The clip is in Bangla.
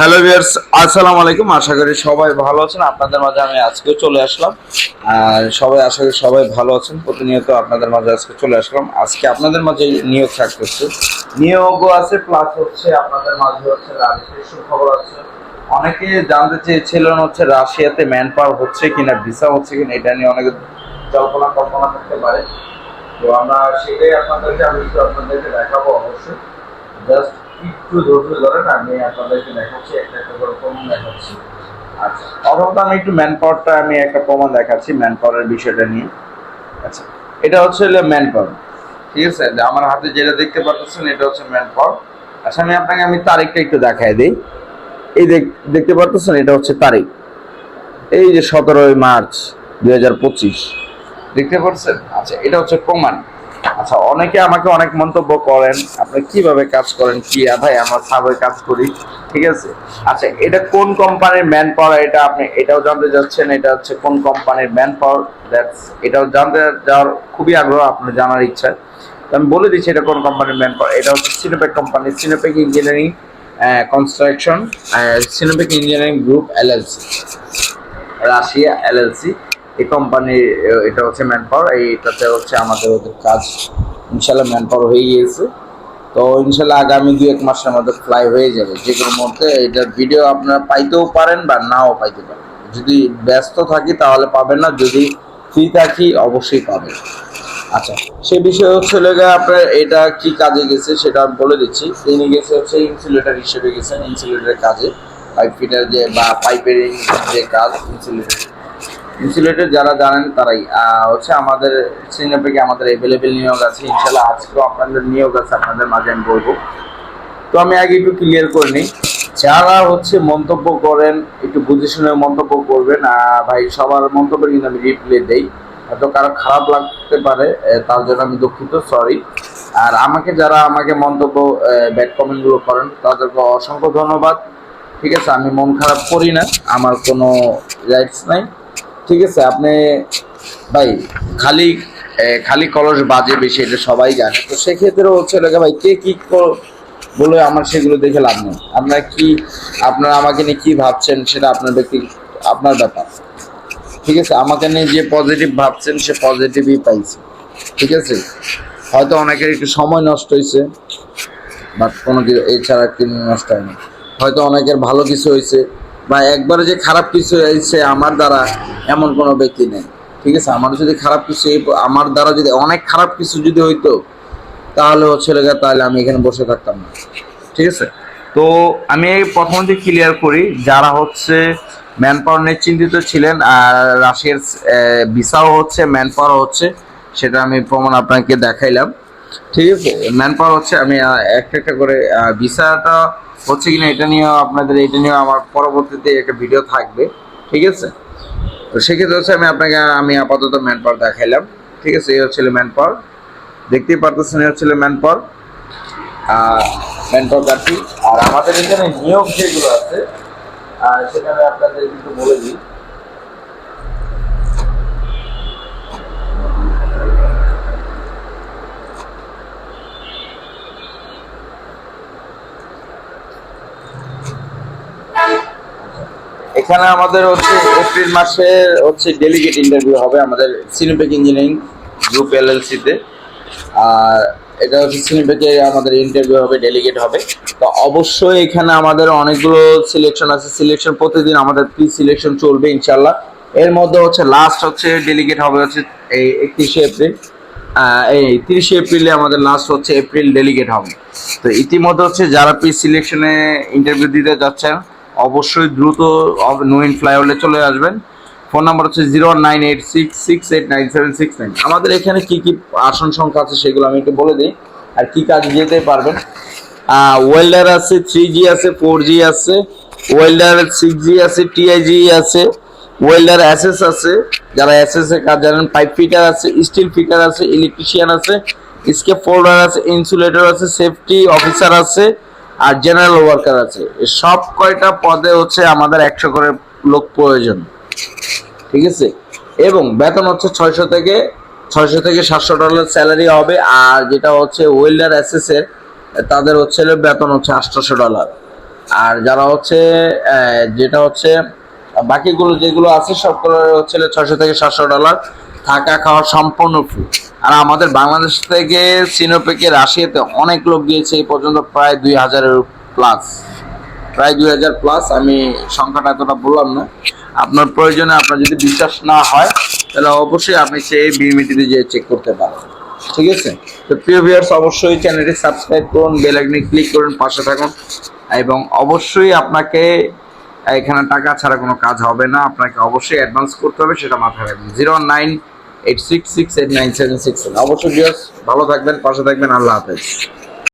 হ্যালো ভিউয়ার্স, আসসালামু আলাইকুম। আশা করি সবাই ভালো আছেন। আপনাদের মাঝে আমি আজকেও চলে আসলাম। আর সবাই, আশা করি সবাই ভালো আছেন। প্রতিনিয়ত আপনাদের মাঝে আজকে চলে আসলাম। আজকে আপনাদের মাঝে নিয়োগ থাকতেছে নিয়োগও আছে প্লাস হচ্ছে আপনাদের মাঝে হচ্ছে রাজিস্ট্রেশন খবর আছে। অনেকে জানতে চেয়েছিলেন হচ্ছে রাশিয়াতে ম্যান পাওয়ার হচ্ছে কিনা ভিসা হচ্ছে কিনা, এটা নিয়ে অনেকে কল্পনা কল্পনা করতে পারে। তো আমরা সেটাই আপনাদেরকে, আমি আপনাদেরকে দেখাবো অবশ্যই। জাস্ট একটু ধৈর্য ধরেন, আমি আপনাদেরকে দেখাচ্ছি, একটা একটা করে প্রমাণ দেখাচ্ছি। আচ্ছা অথবা আমি একটু ম্যান পাওয়ারটা আমি একটা প্রমাণ দেখাচ্ছি ম্যান পাওয়ারের বিষয়টা নিয়ে। আচ্ছা এটা হচ্ছে ম্যান পাওয়ার ঠিক আছে আমার হাতে যেটা দেখতে পাচ্ছেন এটা হচ্ছে ম্যান পাওয়ার আচ্ছা আমি আপনাকে, আমি তারিখটা একটু দেখাই দিই। এই দেখ- দেখতে পাচ্ছেন এটা হচ্ছে তারিখ। এই যে সতেরোই মার্চ দুই হাজার পঁচিশ। দেখতে পাচ্ছেন আচ্ছা এটা হচ্ছে প্রমাণ। আচ্ছা অনেকে আমাকে অনেক মন্তব্য করেন, আপনি কীভাবে কাজ করেন, কি ভাই আমরা সাবে কাজ করি, ঠিক আছে? আচ্ছা এটা কোন কোম্পানির ম্যান পাওয়ার এটা আপনি, এটাও জানতে যাচ্ছেন এটা হচ্ছে কোন কোম্পানির ম্যান পাওয়ার দ্যাটস এটাও জানতে যাওয়ার খুবই আগ্রহ, আপনার জানার ইচ্ছা। আমি বলে দিচ্ছি এটা কোন কোম্পানির ম্যান পাওয়ার এটা হচ্ছে Sinopec company Sinopec engineering construction Sinopec engineering group LLC Russia LLC এই কোম্পানির এটা হচ্ছে ম্যান পাওয়ার এইটাতে হচ্ছে আমাদের ওদের কাজ ইনশাল্লাহ ম্যান পাওয়ার হয়ে গিয়েছে। তো ইনশাল্লাহ আগামী দু এক মাসের মধ্যে ফ্লাই হয়ে যাবে। যে কোনো মধ্যে এটার ভিডিও আপনারা পাইতেও পারেন বা নাও পাইতে পারেন। যদি ব্যস্ত থাকি তাহলে পাবেন না, যদি ফ্রি থাকি অবশ্যই পাবেন। আচ্ছা সে বিষয়ে হচ্ছে লেগে আপনার এটা কি কাজে গেছে সেটা আমি বলে দিচ্ছি। তিনি গেছে হচ্ছে ইনসুলেটর হিসেবে গেছেন ইনসুলেটরের কাজে। পাইপ ফিটার যে বা পাইপের যে কাজ ইনসুলেটর ইনসুলেটর যারা জানেন তারাই। হচ্ছে আমাদের সিনেপেকে আমাদের অ্যাভেলেবেল নিয়োগ আছে। ইনশাল্লাহ আজকেও আপনাদের নিয়োগ আছে, আপনাদের মাঝে আমি বলব। তো আমি আগে একটু ক্লিয়ার করে নিই। যারা হচ্ছে মন্তব্য করেন, একটু বুঝে শুনে মন্তব্য করবেন ভাই, সবার মন্তব্যের কিন্তু আমি রিপ্লাই দেই। হয়তো কারও খারাপ লাগতে পারে তার জন্য আমি দুঃখিত সরি আর আমাকে যারা আমাকে মন্তব্য ব্যাড কমেন্টগুলো করেন, তাদেরকে অসংখ্য ধন্যবাদ। ঠিক আছে, আমি মন খারাপ করি না, আমার কোনো রাইটস নাই। ঠিক আছে, আপনি ভাই খালি খালি কলস বাজে বেশি, এটা সবাই জানে। তো সেক্ষেত্রে হচ্ছে লাগে ভাই, কে কি বলে আমার সেগুলো দেখে লাভ নেই। আপনার কি, আপনারা আমাকে নিয়ে কি ভাবছেন সেটা আপনার ব্যক্তি, আপনার ব্যাপার। ঠিক আছে, আমাকে নিয়ে যে পজিটিভ ভাবছেন, সে পজিটিভই পাইছে। ঠিক আছে, হয়তো অনেকের একটু সময় নষ্ট হয়েছে বাট কোনো কিছু, এছাড়া কিছু নষ্ট হয়নি হয়তো অনেকের ভালো কিছু হয়েছে বা একবারে যে খারাপ কিছু হয়েছে আমার দ্বারা এমন কোনো ব্যক্তি নেই। ঠিক আছে? আমার যদি খারাপ কিছু আমার দ্বারা যদি অনেক খারাপ কিছু যদি হইতো, তাহলে হচ্ছে লেগে তাহলে আমি এখানে বসে থাকতাম না। ঠিক আছে? তো আমি প্রথমত ক্লিয়ার করি, যারা হচ্ছে ম্যান পাওয়ার নিয়ে চিন্তিত ছিলেন আর রাশিয়ার ভিসাও হচ্ছে ম্যান পাওয়ার হচ্ছে, সেটা আমি প্রমাণ আপনাকে দেখাইলাম। ঠিক আছে? ম্যান পাওয়ার হচ্ছে আমি একটা একটা করে ভিসাটা হচ্ছে কিনা এটা নিয়ে আপনাদের, এটা নিয়ে আমার পরবর্তীতে একটা ভিডিও থাকবে, ঠিক আছে? তো সেক্ষেত্রে হচ্ছে আমি আপনাকে, আমি আপাতত ম্যান পাওয়ার দেখাইলাম, ঠিক আছে? এই হচ্ছিল ম্যান পাওয়ার দেখতেই পারতেছেন, এই হচ্ছিল ম্যান পাওয়ার ম্যান পাওয়ার কার্ডটি আর আমাদের এখানে নিয়োগ যেগুলো আছে সেটা আমি আপনাদের কিন্তু বলে দিই। এখানে আমাদের হচ্ছে এপ্রিল মাসে হচ্ছে ডেলিগেট ইন্টারভিউ হবে আমাদের সিনেপেক ইঞ্জিনিয়ারিং গ্রুপ এলএলসিতে। আর এটা হচ্ছে সিনেপেকে আমাদের ইন্টারভিউ হবে ডেলিগেট হবে। তো অবশ্যই এখানে আমাদের অনেকগুলো সিলেকশন আছে। সিলেকশন প্রতিদিন আমাদের প্রি সিলেকশন চলবে ইনশাল্লাহ এর মধ্যে হচ্ছে লাস্ট হচ্ছে ডেলিগেট হবে হচ্ছে এই একত্রিশে এপ্রিল। এই তিরিশে এপ্রিলে আমাদের লাস্ট হচ্ছে এপ্রিল ডেলিগেট হবে। তো ইতিমধ্যে হচ্ছে যারা প্রি সিলেকশনে ইন্টারভিউ দিতে যাচ্ছেন অবশ্যই দ্রুত নোইন ফ্লাইওভারে চলে আসবেন। ফোন নাম্বার হচ্ছে zero nine eight six six eight nine seven six nine. আমাদের এখানে কি কি আসন সংখ্যা আছে সেগুলো আমি একটু বলে দিই, আর কি কাজ যেতে পারবেন। ওয়েল্ডার আছে থ্রি জি আছে ফোর জি আছে ওয়েল্ডার সিক্স জি আছে টিআইজি আছে ওয়েল্ডার অ্যাসেস আছে, যারা অ্যাসেস কাজ জানেন পাইপ ফিটার আছে স্টিল ফিটার আছে ইলেকট্রিশিয়ান আছে স্কেপ ফোল্ডার আছে ইনসুলেটর আছে সেফটি অফিসার আছে আর জেনারেল ওয়ার্কার আছে। সব কয়টা পদে হচ্ছে আমাদের একশো করে লোক প্রয়োজন। ঠিক আছে? এবং বেতন হচ্ছে ছয়শো থেকে ছয়শো থেকে সাতশো ডলার স্যালারি হবে, আর যেটা হচ্ছে ওয়েল্ডার অ্যাসেসের তাদের হচ্ছে বেতন হচ্ছে আটশোশো ডলার আর যারা হচ্ছে যেটা হচ্ছে, বাকিগুলো যেগুলো আছে সবগুলো হচ্ছে ছয়শো থেকে সাতশো ডলার থাকা খাওয়া সম্পূর্ণ ফ্রি আর আমাদের বাংলাদেশ থেকে সিনোপেকে রাশিয়াতে অনেক লোক গিয়েছে, এই পর্যন্ত প্রায় দুই হাজারের প্লাস প্রায় দুই হাজার প্লাস আমি সংখ্যাটা এতটা বললাম না। আপনার প্রয়োজনে আপনার যদি বিশ্বাস না হয়, তাহলে অবশ্যই আপনি সেই বিমিটিতে যেয়ে চেক করতে পারেন। ঠিক আছে? তো প্রিয় ভিউয়ার্স অবশ্যই চ্যানেলটি সাবস্ক্রাইব করুন বেল আইকনে ক্লিক করুন, পাশে থাকুন। এবং অবশ্যই আপনাকে এখানে টাকা ছাড়া কোনো কাজ হবে না। আপনাকে অবশ্যই অ্যাডভান্স করতে হবে, সেটা মাথায় রাখবেন। Zero nine eight six six eight nine seven six অবশ্যই ভালো থাকবেন, পাশে থাকবেন। আল্লাহ হাফেজ।